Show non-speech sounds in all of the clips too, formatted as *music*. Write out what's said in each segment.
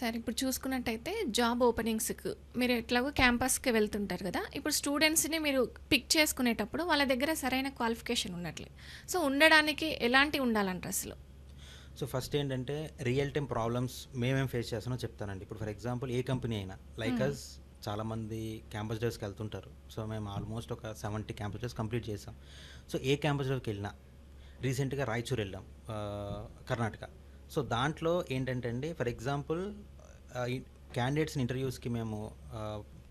సరే ఇప్పుడు చూసుకున్నట్టయితే జాబ్ ఓపెనింగ్స్కి మీరు ఎట్లాగో క్యాంపస్కి వెళ్తుంటారు కదా ఇప్పుడు స్టూడెంట్స్ని మీరు పిక్ చేసుకునేటప్పుడు వాళ్ళ దగ్గర సరైన క్వాలిఫికేషన్ ఉన్నట్లే సో ఉండడానికి ఎలాంటి ఉండాలంటారు అసలు? సో ఫస్ట్ ఏంటంటే రియల్ టైం ప్రాబ్లమ్స్ మేమేం ఫేస్ చేస్తానో చెప్తానండి. ఇప్పుడు ఫర్ ఎగ్జాంపుల్ ఏ కంపెనీ అయినా లైక్ అస్ చాలామంది క్యాంపస్ డేస్కి వెళ్తుంటారు. సో మేము ఆల్మోస్ట్ ఒక సెవెంటీ క్యాంపస్ డేస్ కంప్లీట్ చేసాం. సో ఏ క్యాంపస్ డేస్కి వెళ్ళినా రీసెంట్గా రాయచూర్ వెళ్ళాం కర్ణాటక. సో దాంట్లో ఏంటంటే అండి ఫర్ ఎగ్జాంపుల్ క్యాండిడేట్స్ని ఇంటర్వ్యూస్కి మేము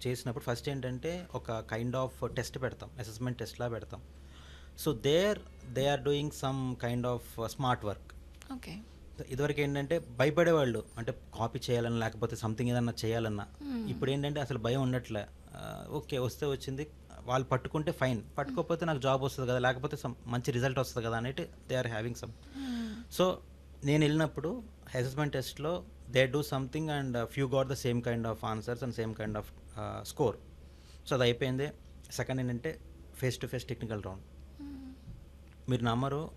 చేసినప్పుడు ఫస్ట్ ఏంటంటే ఒక కైండ్ ఆఫ్ టెస్ట్ పెడతాం అసెస్మెంట్ టెస్ట్లా పెడతాం. So there they are doing some kind of smart work okay ఇదివరకు ఏంటంటే భయపడేవాళ్ళు అంటే కాపీ చేయాలన్నా లేకపోతే సంథింగ్ ఏదన్నా చేయాలన్నా. ఇప్పుడు ఏంటంటే అసలు భయం ఉండట్లే. ఓకే వస్తే వచ్చింది వాళ్ళు పట్టుకుంటే ఫైన్ పట్టుకోకపోతే నాకు జాబ్ వస్తుంది కదా లేకపోతే మంచి రిజల్ట్ వస్తుంది కదా అనేటి they are having some so నేను వెళ్ళినప్పుడు అసెస్మెంట్ టెస్ట్లో they do something and few got the same kind of answers and same kind of score so అది అయిపోయింది. సెకండ్ ఏంటంటే face to face technical round మీరు నమ్మరు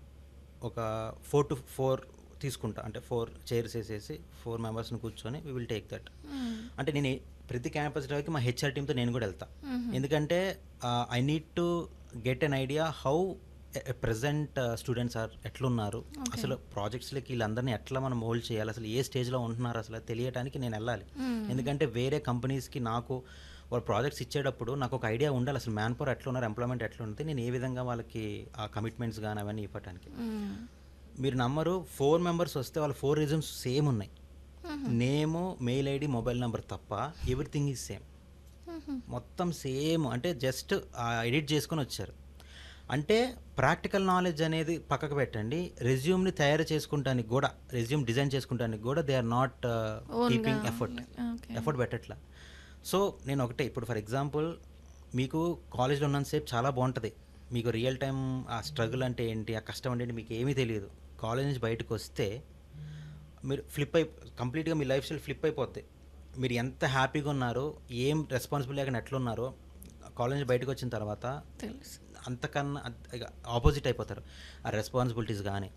ఒక ఫోర్ టు ఫోర్ తీసుకుంటా. అంటే ఫోర్ చైర్స్ వేసేసి ఫోర్ మెంబర్స్ని కూర్చొని వీ విల్ టేక్ దట్ అంటే నేను ప్రతి క్యాంపస్ డ్రైవ్కి మా హెచ్ఆర్ టీమ్తో నేను కూడా వెళ్తా. ఎందుకంటే I need to get an idea how present students are ఎట్లున్నారు? అసలు ప్రాజెక్ట్స్లకి వీళ్ళందరినీ ఎట్లా మనం మోల్డ్ చేయాలి? అసలు ఏ స్టేజ్లో ఉంటున్నారు? అసలు తెలియడానికి నేను వెళ్ళాలి. ఎందుకంటే వేరే కంపెనీస్కి నాకు వాళ్ళ ప్రాజెక్ట్స్ ఇచ్చేటప్పుడు నాకు ఒక ఐడియా ఉండాలి. అసలు మ్యాన్ పవర్ ఎట్లా ఉన్నారు ఎంప్లాయ్మెంట్ ఎట్లా ఉంటుంది నేను ఏ విధంగా వాళ్ళకి ఆ కమిట్మెంట్స్ కానీ అవన్నీ ఇవ్వటానికి. మీరు నమ్మరు ఫోర్ మెంబర్స్ వస్తే వాళ్ళ ఫోర్ రీజన్స్ సేమ్ ఉన్నాయి. Name mail ID mobile number తప్ప ఎవ్రీథింగ్ ఈజ్ సేమ్ మొత్తం సేమ్ అంటే జస్ట్ ఎడిట్ చేసుకొని వచ్చారు. అంటే ప్రాక్టికల్ నాలెడ్జ్ అనేది పక్కకు పెట్టండి. రెజ్యూమ్ని తయారు చేసుకుంటానికి కూడా రెజ్యూమ్ డిజైన్ చేసుకుంటానికి కూడా they are not keeping effort effort పెట్టట్లా. So నేను ఒకటే ఇప్పుడు ఫర్ ఎగ్జాంపుల్ మీకు కాలేజ్లో ఉన్నంతసేపు చాలా బాగుంటుంది. మీకు రియల్ టైం ఆ స్ట్రగుల్ అంటే ఏంటి ఆ కష్టం అంటే మీకు ఏమీ తెలియదు. కాలేజ్ నుంచి బయటకు వస్తే మీరు ఫ్లిప్ అయి కంప్లీట్గా మీ లైఫ్ స్టైల్ ఫ్లిప్ అయిపోద్ది. మీరు ఎంత హ్యాపీగా ఉన్నారో ఏం రెస్పాన్సిబుల్ లేకుండా ఎట్లున్నారో కాలేజ్ నుంచి బయటకు వచ్చిన తర్వాత తెలుసు. అంతకన్నా ఆపోజిట్ అయిపోతారు. ఆ రెస్పాన్సిబిలిటీస్ కానీ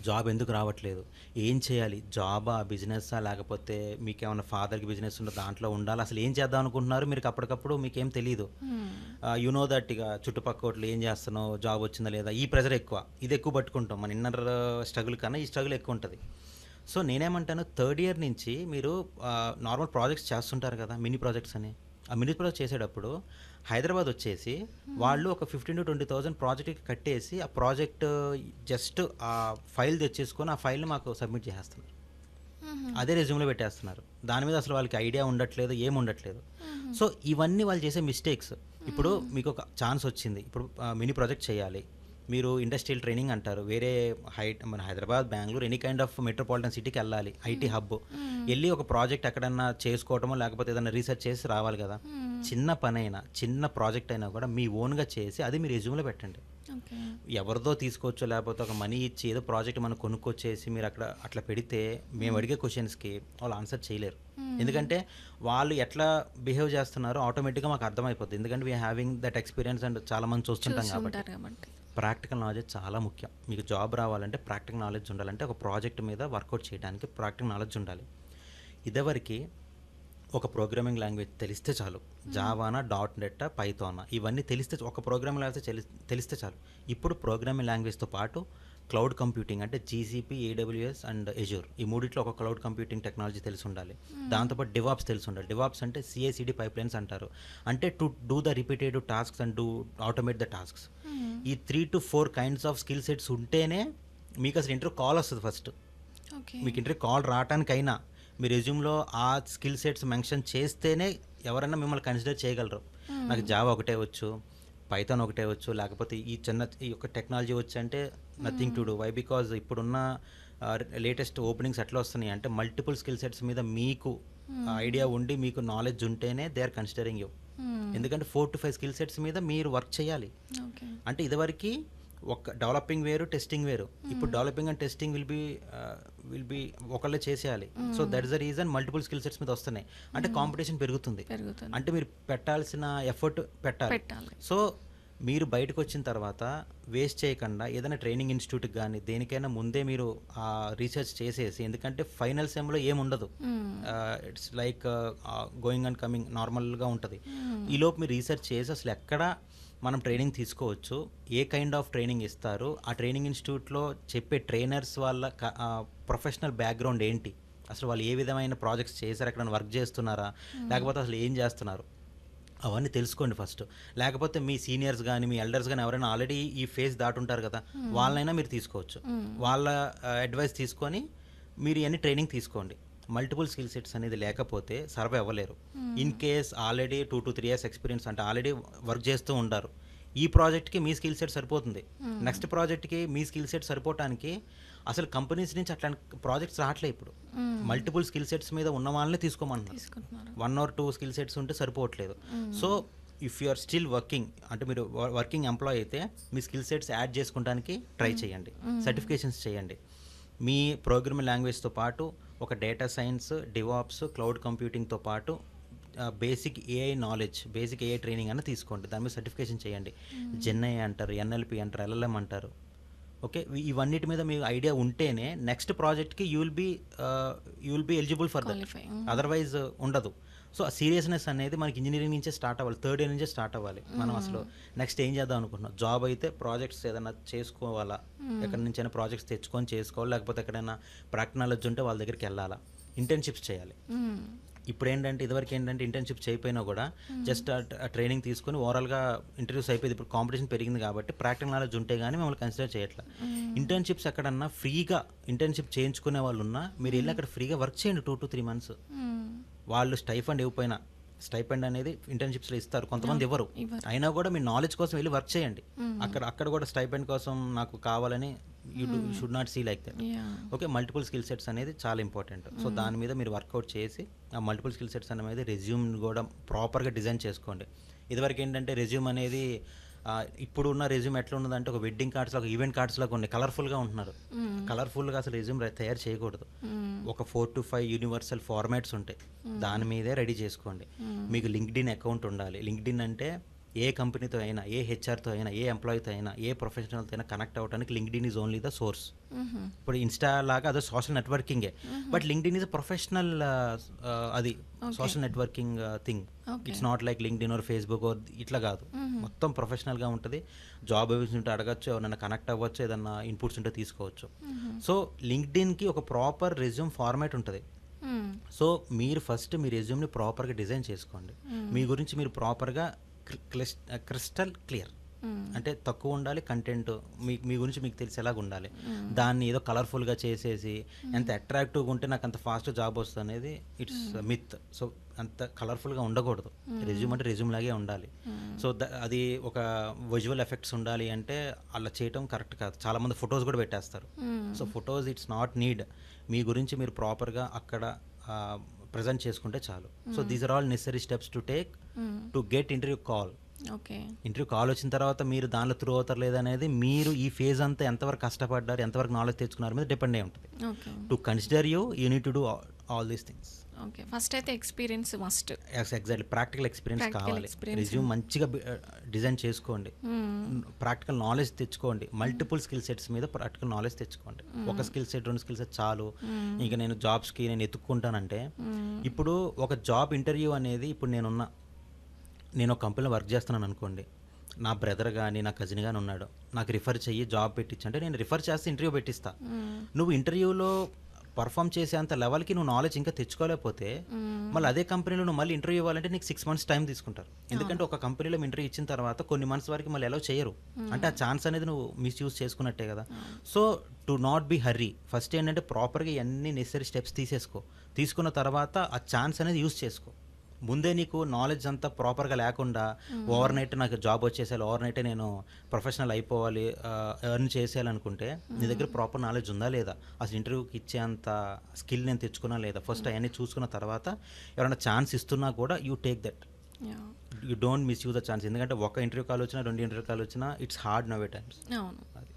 జాబ్ ఎందుకు రావట్లేదు? ఏం చేయాలి? జాబా బిజినెస్సా లేకపోతే మీకు ఏమైనా ఫాదర్కి బిజినెస్ ఉందో దాంట్లో ఉండాలి? అసలు ఏం చేద్దాం అనుకుంటున్నారు? మీరు అప్పటికప్పుడు మీకేం తెలియదు యు నో దట్ ఇక చుట్టుపక్కల ఏం చేస్తున్నావు? జాబ్ వచ్చిందా లేదా? ఈ ప్రెజర్ ఎక్కువ. ఇది ఎక్కువ పట్టుకుంటాం. మన ఇన్నర్ స్ట్రగుల్ కన్నా ఈ స్ట్రగుల్ ఎక్కువ ఉంటుంది. సో నేనేమంటాను? థర్డ్ ఇయర్ నుంచి మీరు నార్మల్ ప్రాజెక్ట్స్ చేస్తుంటారు కదా? మినీ ప్రాజెక్ట్స్ అని. ఆ మినీ ప్రాజెక్ట్ చేసేటప్పుడు హైదరాబాద్ వచ్చేసి వాళ్ళు ఒక ఫిఫ్టీన్ టు ట్వంటీ థౌసండ్ ప్రాజెక్ట్కి కట్టేసి ఆ ప్రాజెక్ట్ జస్ట్ ఆ ఫైల్ తెచ్చేసుకొని ఆ ఫైల్ని మాకు సబ్మిట్ చేసేస్తున్నారు. అదే రెజ్యూమ్లో పెట్టేస్తున్నారు. దాని మీద అసలు వాళ్ళకి ఐడియా ఉండట్లేదు ఏం ఉండట్లేదు. సో ఇవన్నీ వాళ్ళు చేసే మిస్టేక్స్ ఇప్పుడు మీకు ఒక ఛాన్స్ వచ్చింది. ఇప్పుడు మినీ ప్రాజెక్ట్ చేయాలి. మీరు ఇండస్ట్రియల్ ట్రైనింగ్ అంటారు. వేరే హై మన Hyderabad Bengaluru any kind of metropolitan సిటీకి వెళ్ళాలి. IT hub. వెళ్ళి ఒక ప్రాజెక్ట్ ఎక్కడన్నా చేసుకోవటమో లేకపోతే ఏదైనా రీసెర్చ్ చేసి రావాలి కదా. చిన్న పని అయినా చిన్న ప్రాజెక్ట్ అయినా కూడా మీ ఓన్గా చేసి అది మీ రెజ్యూమ్లో పెట్టండి. ఎవరిదో తీసుకోవచ్చు లేకపోతే ఒక మనీ ఇచ్చి ఏదో ప్రాజెక్ట్ మనం కొనుక్కొచ్చేసి మీరు అక్కడ అట్లా పెడితే మేము అడిగే క్వశ్చన్స్కి వాళ్ళు ఆన్సర్ చేయలేరు. ఎందుకంటే వాళ్ళు ఎట్లా బిహేవ్ చేస్తున్నారో ఆటోమేటిక్గా మాకు అర్థమైపోతుంది ఎందుకంటే we having that experience and చాలా మంది చూస్తుంటాం కాబట్టి. ప్రాక్టికల్ నాలెడ్జ్ చాలా ముఖ్యం. మీకు జాబ్ రావాలంటే ప్రాక్టికల్ నాలెడ్జ్ ఉండాలంటే ఒక ప్రాజెక్ట్ మీద వర్కౌట్ చేయడానికి ప్రాక్టికల్ నాలెడ్జ్ ఉండాలి. ఇదివరకు ఒక ప్రోగ్రామింగ్ లాంగ్వేజ్ తెలిస్తే చాలు. జావానా డాట్ నెట్ పైథానా ఇవన్నీ తెలిస్తే ఒక ప్రోగ్రామింగ్ లాంగ్వేజ్ తెలి- తెలిస్తే చాలు. ఇప్పుడు ప్రోగ్రామింగ్ లాంగ్వేజ్తో పాటు క్లౌడ్ కంప్యూటింగ్ అంటే జీసీపీ ఏడబ్ల్యూఎస్ అండ్ ఎజూర్ ఈ మూడిట్లో ఒక క్లౌడ్ కంప్యూటింగ్ టెక్నాలజీ తెలిసి ఉండాలి. దాంతోపాటు డివాప్స్ తెలిసి ఉండాలి. డివాప్స్ అంటే సిఐసిడి పైప్ లైన్స్ అంటారు. అంటే to do the repetitive tasks and do automate the tasks ఈ three to four kinds of skill sets ఉంటేనే మీకు అసలు ఇంటర్వ్యూ కాల్ వస్తుంది ఫస్ట్ మీకు ఇంటర్వ్యూ కాల్ రావటానికైనా మీ రెజ్యూమ్లో ఆ స్కిల్ సెట్స్ మెన్షన్ చేస్తేనే ఎవరైనా మిమ్మల్ని కన్సిడర్ చేయగలరు. నాకు జావా ఒకటే వచ్చు పైథాన్ ఒకటే వచ్చు లేకపోతే ఈ చిన్న ఈ యొక్క టెక్నాలజీ వచ్చి అంటే nothing to do why because ఇప్పుడున్న లేటెస్ట్ ఓపెనింగ్స్ ఎట్లా వస్తున్నాయి? అంటే మల్టిపుల్ స్కిల్ సెట్స్ మీద మీకు ఐడియా ఉండి మీకు నాలెడ్జ్ ఉంటేనే దే ఆర్ కన్సిడరింగ్ యూ ఎందుకంటే four to five skill sets మీద మీరు వర్క్ చేయాలి. అంటే ఇదివరకు ఒక డెవలపింగ్ వేరు టెస్టింగ్ వేరు. ఇప్పుడు developing and testing will be will be ఒకళ్ళే చేసేయాలి. So that is the reason multiple skill sets మీద వస్తున్నాయి. అంటే కాంపిటీషన్ పెరుగుతుంది. పెరుగుతుంది. అంటే మీరు పెట్టాల్సిన ఎఫర్ట్ పెట్టాలి. సో మీరు బయటకు వచ్చిన తర్వాత వేస్ట్ చేయకుండా ఏదైనా ట్రైనింగ్ ఇన్స్టిట్యూట్కి కానీ దేనికైనా ముందే మీరు ఆ రీసెర్చ్ చేసేసి ఎందుకంటే ఫైనల్ సెమ్లో ఏముండదు it's like going and coming నార్మల్గా ఉంటుంది. ఈలోపు మీరు రీసెర్చ్ చేసి అసలు ఎక్కడ మనం ట్రైనింగ్ తీసుకోవచ్చు ఏ కైండ్ ఆఫ్ ట్రైనింగ్ ఇస్తారు ఆ ట్రైనింగ్ ఇన్స్టిట్యూట్లో చెప్పే ట్రైనర్స్ వాళ్ళ ప్రొఫెషనల్ బ్యాక్గ్రౌండ్ ఏంటి అసలు వాళ్ళు ఏ విధమైన ప్రాజెక్ట్స్ చేశారు ఎక్కడ వర్క్ చేస్తున్నారా లేకపోతే అసలు ఏం చేస్తున్నారు? అవన్నీ తెలుసుకోండి ఫస్ట్. లేకపోతే మీ సీనియర్స్ కానీ మీ ఎల్డర్స్ కానీ ఎవరైనా ఆల్రెడీ ఈ ఫేజ్ దాటుంటారు కదా వాళ్ళనైనా మీరు తీసుకోవచ్చు. వాళ్ళ అడ్వైస్ తీసుకొని మీరు ఇవన్నీ ట్రైనింగ్ తీసుకోండి. మల్టిపుల్ స్కిల్ సెట్స్ అనేది లేకపోతే survive అవ్వలేరు. In case already two to three years experience అంటే ఆల్రెడీ వర్క్ చేస్తూ ఉంటారు. ఈ ప్రాజెక్ట్కి మీ స్కిల్ సెట్ సరిపోతుంది. నెక్స్ట్ ప్రాజెక్ట్కి మీ స్కిల్ సెట్ సరిపోవటానికి అసలు కంపెనీస్ నుంచి అట్లాంటి ప్రాజెక్ట్స్ రావట్లే ఇప్పుడు. మల్టిపుల్ స్కిల్ సెట్స్ మీద ఉన్న వాళ్ళని తీసుకోమంటున్నారు. తీసుకుంటున్నారు. One or two skill sets ఉంటే సరిపోవట్లేదు. So if you are still working అంటే మీరు వర్కింగ్ ఎంప్లాయ్ అయితే మీ స్కిల్ సెట్స్ యాడ్ చేసుకోవడానికి ట్రై చేయండి. సర్టిఫికేషన్స్ చేయండి. మీ ప్రోగ్రామింగ్ లాంగ్వేజ్తో పాటు ఒక డేటా సైన్స్ డివాప్స్ క్లౌడ్ కంప్యూటింగ్తో పాటు basic AI knowledge basic AI training అన్న తీసుకోండి. దాని మీద సర్టిఫికేషన్ చేయండి. జెన్ఐ అంటారు ఎన్ఎల్పి అంటారు ఎల్ఎల్ఎం అంటారు. ఓకే ఇవన్నిటి మీద మీకు ఐడియా ఉంటేనే నెక్స్ట్ ప్రాజెక్ట్కి you will be you will be eligible for that. Otherwise ఉండదు. సో ఆ సీరియస్నెస్ అనేది మనకి ఇంజనీరింగ్ నుంచే స్టార్ట్ అవ్వాలి. థర్డ్ ఇయర్ నుంచే స్టార్ట్ అవ్వాలి. మనం అసలు నెక్స్ట్ ఏం చేద్దాం అనుకుంటున్నాం? జాబ్ అయితే ప్రాజెక్ట్స్ ఏదైనా చేసుకోవాలా? ఎక్కడి నుంచైనా ప్రాజెక్ట్స్ తెచ్చుకొని చేసుకోవాలి. లేకపోతే ఎక్కడైనా ప్రాక్టికల్ నాలెడ్జ్ ఉంటే వాళ్ళ దగ్గరికి వెళ్ళాలా? ఇంటర్న్షిప్స్ చేయాలి. ఇప్పుడు ఏంటంటే ఇదివరకు ఏంటంటే ఇంటర్న్షిప్ చేయకపోయినా కూడా జస్ట్ ఆ ట్రైనింగ్ తీసుకొని ఓవరాల్గా ఇంటర్వ్యూస్ అయిపోయింది. ఇప్పుడు కాంపిటీషన్ పెరిగింది కాబట్టి ప్రాక్టికల్ నాలెడ్జ్ ఉంటే కానీ మిమ్మల్ని కన్సిడర్ చేయట్లా. ఇంటర్న్షిప్స్ ఎక్కడన్నా ఫ్రీగా ఇంటర్న్షిప్ చేయించుకునే వాళ్ళు ఉన్నా మీరు వెళ్ళి అక్కడ ఫ్రీగా వర్క్ చేయండి టూ టు త్రీ మంత్స్. వాళ్ళు స్టైఫండ్ ఇవ్వకపోయినా స్టైఫండ్ అనేది ఇంటర్న్షిప్స్లో ఇస్తారు. కొంతమంది ఇవ్వరు. అయినా కూడా మీ నాలెడ్జ్ కోసం వెళ్ళి వర్క్ చేయండి. అక్కడ అక్కడ కూడా స్టైఫండ్ కోసం నాకు కావాలని you should not see like that okay multiple skill sets అనేది చాలా ఇంపార్టెంట్ సో దాని మీద మీరు వర్కౌట్ చేసి ఆ మల్టిపుల్ స్కిల్ సెట్స్ అనేది రెజ్యూమ్ కూడా ప్రాపర్గా డిజైన్ చేసుకోండి. ఇదివరకు ఏంటంటే రెజ్యూమ్ అనేది ఇప్పుడు ఉన్న రెజ్యూమ్ ఎట్లా ఉన్నదంటే ఒక వెడ్డింగ్ కార్డ్స్ ఒక ఈవెంట్ కార్డ్స్ లాగా ఉన్నాయి కలర్ఫుల్గా ఉంటున్నారు. కలర్ఫుల్గా అసలు రెజ్యూమ్ తయారు చేయకూడదు. ఒక four to five universal formats ఉంటాయి. దాని మీదే రెడీ చేసుకోండి. మీకు లింక్డ్ఇన్ అకౌంట్ ఉండాలి. లింక్డ్ఇన్ అంటే ఏ కంపెనీతో అయినా ఏ హెచ్ఆర్తో అయినా ఏ ఎంప్లాయీతో అయినా ఏ ప్రొఫెషనల్తో అయినా కనెక్ట్ అవ్వడానికి LinkedIn is only the source. ఇప్పుడు ఇన్స్టా లాగా అదో సోషల్ నెట్వర్కింగే బట్ లింక్డ్ ఇన్ ప్రొఫెషనల్ అది social networking thing. It's not like LinkedIn or Facebook or ఇట్లా కాదు. మొత్తం ప్రొఫెషనల్గా ఉంటుంది. జాబ్ ఉంటే అడగచ్చు ఎవరైనా కనెక్ట్ అవ్వచ్చు ఏదన్నా ఇన్పుట్స్ ఉంటే తీసుకోవచ్చు. సో లింక్డ్ ఇన్కి ఒక ప్రాపర్ రెజ్యూమ్ ఫార్మాట్ ఉంటుంది. సో మీరు ఫస్ట్ మీ రెజ్యూమ్ని ప్రాపర్గా డిజైన్ చేసుకోండి. మీ గురించి మీరు ప్రాపర్గా క్రిస్టల్ క్లియర్. అంటే తక్కువ ఉండాలి కంటెంట్ మీ మీ గురించి మీకు తెలిసేలాగా ఉండాలి. దాన్ని ఏదో కలర్ఫుల్గా చేసేసి ఎంత అట్రాక్టివ్గా ఉంటే నాకు అంత ఫాస్ట్ జాబ్ వస్తుంది అనేది ఇట్స్ మిత్. సో అంత కలర్ఫుల్గా ఉండకూడదు. రెజ్యూమ్ అంటే రెజ్యూమ్ లాగే ఉండాలి. సో ద- అది ఒక విజువల్ ఎఫెక్ట్స్ ఉండాలి అంటే అలా చేయటం కరెక్ట్ కాదు. చాలామంది ఫొటోస్ కూడా పెట్టేస్తారు. So photos it's not need. మీ గురించి మీరు ప్రాపర్గా అక్కడ ప్రజెంట్ చేసుకుంటే చాలు. So these are all necessary steps to take. To get interview call okay interview call వచ్చిన తర్వాత మీరు దానిలో త్రూ అవుతారు లేదనేది మీరు ఈ ఫేజ్ అంతా ఎంతవరకు కష్టపడ్డారు ఎంతవరకు నాలెడ్జ్ తెచ్చుకున్నారు మీద డిపెండ్ అయి ఉంటుంది. To consider you you need to do all these things okay. First అయితే experience must. Exactly practical experience కావాలి. రెజ్యూమ్ మంచిగా డిజైన్ చేసుకోండి. మ్మ్. ప్రాక్టికల్ నాలెడ్జ్ తెచ్చుకోండి. మల్టిపుల్ స్కిల్ సెట్స్ మీద ప్రాక్టికల్ నాలెడ్జ్ తెచ్చుకోండి. ఒక స్కిల్ సెట్ రెండు స్కిల్ సెట్ చాలు. ఇంకా నేను జాబ్స్కి నేను ఎత్తుక్కుంటానంటే. ఇప్పుడు ఒక జాబ్ ఇంటర్వ్యూ అనేది ఇప్పుడు నేనున్నా నేను ఒక కంపెనీలో వర్క్ చేస్తున్నాను అనుకోండి. నా బ్రదర్ కానీ నా కజిన్ కానీ ఉన్నాడు. నాకు రిఫర్ చెయ్యి జాబ్ పెట్టించు అంటే నేను రిఫర్ చేస్తే ఇంటర్వ్యూ పెట్టిస్తా. నువ్వు ఇంటర్వ్యూలో పర్ఫామ్ చేసేంత లెవెల్కి నువ్వు నాలెడ్జ్ ఇంకా తెచ్చుకోలేకపోతే మళ్ళీ అదే కంపెనీలో నువ్వు మళ్ళీ ఇంటర్వ్యూ ఇవ్వాలంటే నీకు సిక్స్ మంత్స్ టైం తీసుకుంటారు. ఎందుకంటే ఒక కంపెనీలో ఇంటర్వ్యూ ఇచ్చిన తర్వాత కొన్ని మంత్స్ వరకు మళ్ళీ ఎలా చేయరు. అంటే ఆ ఛాన్స్ అనేది నువ్వు మిస్యూజ్ చేసుకున్నట్టే కదా. So to not be hurry first ఏంటంటే ప్రాపర్గా అన్ని నెసరీ స్టెప్స్ తీసేసుకో. తీసుకున్న తర్వాత ఆ ఛాన్స్ అనేది యూస్ చేసుకో. ముందే నీకు నాలెడ్జ్ అంతా ప్రాపర్గా లేకుండా ఓవర్ నైట్ నాకు జాబ్ వచ్చేసేయాలి ఓవర్ నైటే నేను ప్రొఫెషనల్ అయిపోవాలి ఎర్న్ చేసేయాలనుకుంటే నీ దగ్గర ప్రాపర్ నాలెడ్జ్ ఉందా లేదా? అసలు ఇంటర్వ్యూకి ఇచ్చేంత స్కిల్ నేను తెచ్చుకున్నా లేదా? ఫస్ట్ అవన్నీ చూసుకున్న తర్వాత ఎవరైనా ఛాన్స్ ఇస్తున్నా కూడా you take that yeah you don't misuse the chance ఎందుకంటే ఒక ఇంటర్వ్యూ కాల్ వచ్చినా రెండు ఇంటర్వ్యూ కాల్ వచ్చినా ఇట్స్ హార్డ్ నవ్ టైమ్స్ అవును. అది.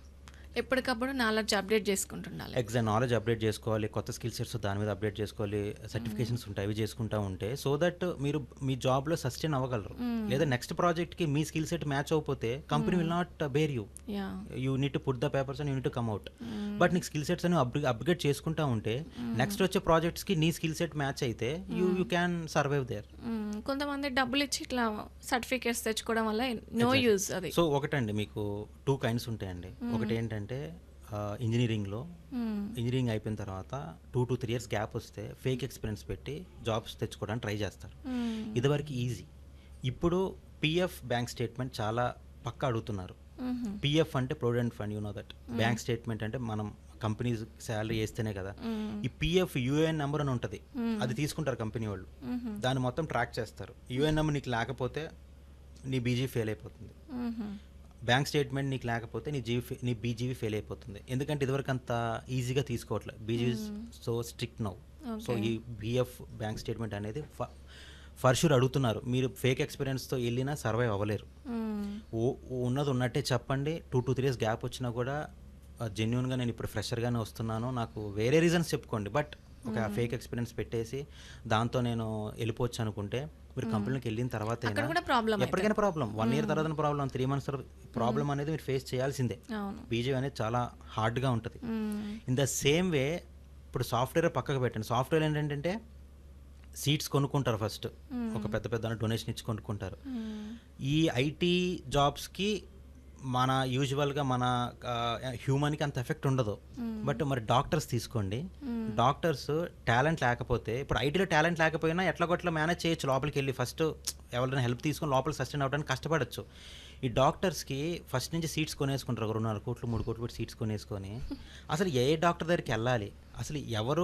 ఎప్పటికప్పుడు నాలెడ్జ్ అప్డేట్ చేసుకుంటుండాలి. ఎగ్జామ్ నాలెడ్జ్ అప్డేట్ చేసుకోవాలి కొత్త స్కిల్ సెట్స్ దాని మీద అప్డేట్ చేసుకోవాలి సర్టిఫికేషన్స్ ఉంటాయి అవి చేసుకుంటా ఉంటే సో దట్ మీరు మీ జాబ్లో సస్టైన్ అవ్వగలరు. లేదా నెక్స్ట్ ప్రాజెక్ట్కి మీ స్కిల్ సెట్ మ్యాచ్ అవ్వకపోతే company will not bear you yeah need to put the papers and you need to come out but నీకు స్కిల్ సెట్స్ అని అప్గ్రేడ్ చేసుకుంటా ఉంటే నెక్స్ట్ వచ్చే ప్రాజెక్ట్స్కి నీ స్కిల్ సెట్ మ్యాచ్ అయితే you you can survive there. కొంతమంది డబ్బులు ఇచ్చి ఇట్లా సర్టిఫికేట్స్ తెచ్చుకోవడం వల్ల నో యూజ్ అది. సో ఒకటండి మీకు టూ కైండ్స్ ఉంటాయండి. ఒకటి ఏంటంటే ఇంజనీరింగ్లో మ్మ్. ఇంజనీరింగ్ అయిపోయిన తర్వాత two to three years gap వస్తే ఫేక్ ఎక్స్పీరియన్స్ పెట్టి జాబ్స్ తెచ్చుకోవడానికి ట్రై చేస్తారు. ఇదివరకు ఈజీ ఇప్పుడు పిఎఫ్ బ్యాంక్ స్టేట్మెంట్ చాలా పక్క అడుగుతున్నారు. పిఎఫ్ అంటే provident fund you know that bank statement అంటే మనం కంపెనీస్ శాలరీ వేస్తేనే కదా. ఈ పిఎఫ్ యూఏఎన్ నెంబర్ అని ఉంటుంది అది తీసుకుంటారు కంపెనీ వాళ్ళు. దాన్ని మొత్తం ట్రాక్ చేస్తారు యూఏఎన్ నెంబర్ నీకు లేకపోతే నీ బీజీ ఫెయిల్ అయిపోతుంది. బ్యాంక్ స్టేట్మెంట్ నీకు లేకపోతే నీ జీవి నీ బీజీవీ ఫెయిల్ అయిపోతుంది. ఎందుకంటే ఇదివరకు అంత ఈజీగా తీసుకోవట్లేదు BG so strict now. So ఈ బిఎఫ్ బ్యాంక్ స్టేట్మెంట్ అనేది ఫర్ షూర్ అడుగుతున్నారు. మీరు ఫేక్ ఎక్స్పీరియన్స్తో వెళ్ళినా సర్వైవ్ అవ్వలేరు. ఓ ఉన్నది ఉన్నట్టే చెప్పండి. Two two three years gap వచ్చినా కూడా జెన్యున్గా నేను ఇప్పుడు ఫ్రెషర్గానే వస్తున్నాను నాకు వేరే రీజన్స్ చెప్పుకోండి. బట్ ఒక ఫేక్ ఎక్స్పీరియన్స్ పెట్టేసి దాంతో నేను వెళ్ళిపోవచ్చు అనుకుంటే మీరు కంపెనీకి వెళ్ళిన తర్వాత ఎప్పటికైనా ప్రాబ్లం వన్ ఇయర్ తర్వాత ప్రాబ్లం త్రీ మంత్స్ తర్వాత ప్రాబ్లం అనేది మీరు ఫేస్ చేయాల్సిందే. బీజే అనేది చాలా హార్డ్గా ఉంటుంది. ఇన్ ద సేమ్ వే ఇప్పుడు సాఫ్ట్వేర్ పక్కకు పెట్టండి. సాఫ్ట్వేర్ ఏంటంటే సీట్స్ కొనుక్కుంటారు ఫస్ట్ ఒక పెద్ద పెద్ద డొనేషన్ ఇచ్చి కొనుక్కుంటారు. ఈ ఐటీ జాబ్స్కి మన యూజువల్గా మన హ్యూమన్కి అంత ఎఫెక్ట్ ఉండదు. బట్ మరి డాక్టర్స్ తీసుకోండి. డాక్టర్స్ టాలెంట్ లేకపోతే ఇప్పుడు ఐటీలో టాలెంట్ లేకపోయినా ఎట్లా కొట్లా మేనేజ్ చేయొచ్చు లోపలికి వెళ్ళి ఫస్ట్ ఎవరైనా హెల్ప్ తీసుకొని లోపల సస్టైన్ అవ్వడానికి కష్టపడచ్చు. ఈ డాక్టర్స్కి ఫస్ట్ నుంచి సీట్స్ కొనేసుకుంటారు. ఒక రెండున్నర కోట్లు మూడు కోట్లు పెట్టి సీట్స్ కొనేసుకొని. *laughs* అసలు ఏ డాక్టర్ దగ్గరికి వెళ్ళాలి? అసలు ఎవరు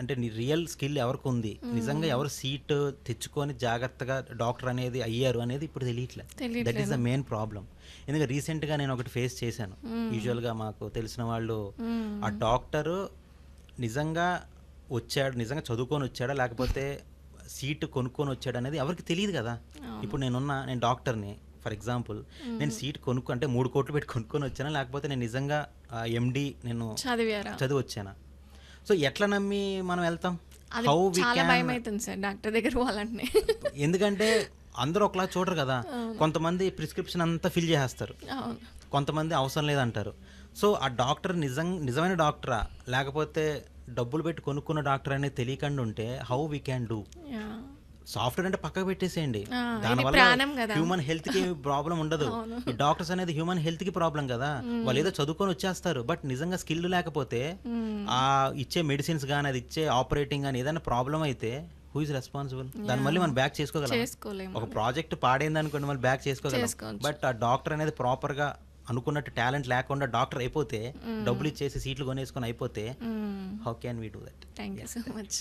అంటే నీ రియల్ స్కిల్ ఎవరికి ఉంది? నిజంగా ఎవరు సీట్ తెచ్చుకొని జాగ్రత్తగా డాక్టర్ అనేది అయ్యారు అనేది ఇప్పుడు తెలియట్లేదు. That is the main problem ఎందుకంటే రీసెంట్గా నేను ఒకటి ఫేస్ చేశాను. యూజువల్గా మాకు తెలిసిన వాళ్ళు ఆ డాక్టరు నిజంగా వచ్చాడు నిజంగా చదువుకొని వచ్చాడా లేకపోతే సీట్ కొనుక్కొని వచ్చాడు అనేది ఎవరికి తెలియదు కదా? ఇప్పుడు నేనున్న నేను డాక్టర్ని ఫర్ ఎగ్జాంపుల్ నేను సీట్ కొనుక్కు అంటే మూడు కోట్లు పెట్టి కొనుక్కొని వచ్చానా లేకపోతే నేను నిజంగా ఎండి నేను చదివి వచ్చానా సో ఎట్లా నమ్మి మనం వెళ్తాం? అది హౌ వి చాలా భయం అవుతుంది సార్ డాక్టర్ దగ్గర పోవాలంటే. ఎందుకంటే అందరూ ఒకలా చూడరు కదా. కొంతమంది ప్రిస్క్రిప్షన్ అంతా ఫిల్ చేసేస్తారు. అవును. కొంతమంది అవసరం లేదంటారు. సో ఆ డాక్టర్ నిజం నిజమైన డాక్టరా? లేకపోతే డబ్బులు పెట్టి కొనుక్కున్న డాక్టర్ అనేది తెలియకుండా ఉంటే how we can do yeah. Software అంటే పక్కకు పెట్టేసేయండి. దానివల్ల. హ్యూమన్ హెల్త్కి ప్రాబ్లం ఉండదు. డాక్టర్స్ అనేది హ్యూమన్ హెల్త్కి ప్రాబ్లం కదా వాళ్ళు ఏదో చదువుకొని వచ్చేస్తారు. బట్ నిజంగా స్కిల్ లేకపోతే ఆ ఇచ్చే మెడిసిన్స్ కానీ అది ఇచ్చే ఆపరేటింగ్ కానీ ఏదైనా ప్రాబ్లం అయితే హూ ఇస్ రెస్పాన్సిబుల్ దాన్ని మళ్ళీ మనం బ్యాక్ చేసుకోగలం. ఒక ప్రాజెక్ట్ పాడైంది అనుకోండి మళ్ళీ బ్యాక్ చేసుకోగలం. బట్ ఆ డాక్టర్ అనేది ప్రాపర్గా అనుకున్నట్టు టాలెంట్ లేకుండా డాక్టర్ అయిపోతే డబ్బులు ఇచ్చేసి సీట్లు కొనేసుకొని అయిపోతే how can we do that thank you so much